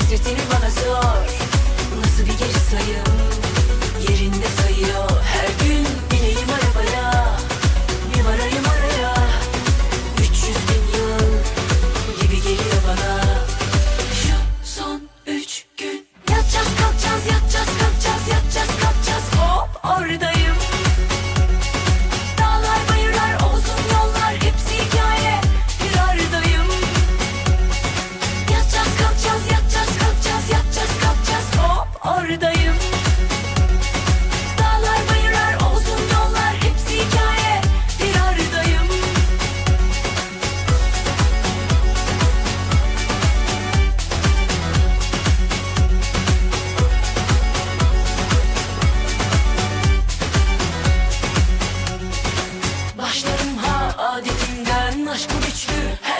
hasretini bana sor.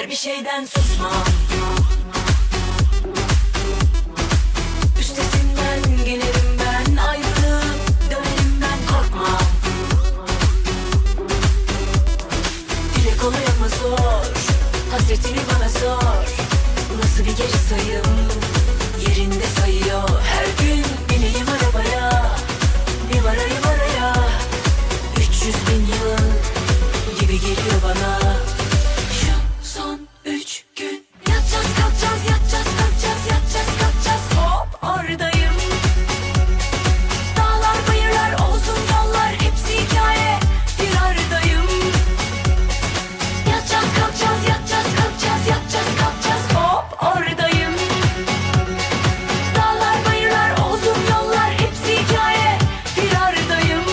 Her bir şeyden susma. Üstesinden gelirim ben Ayrılık korkma. Dile kolay ama zor? Bana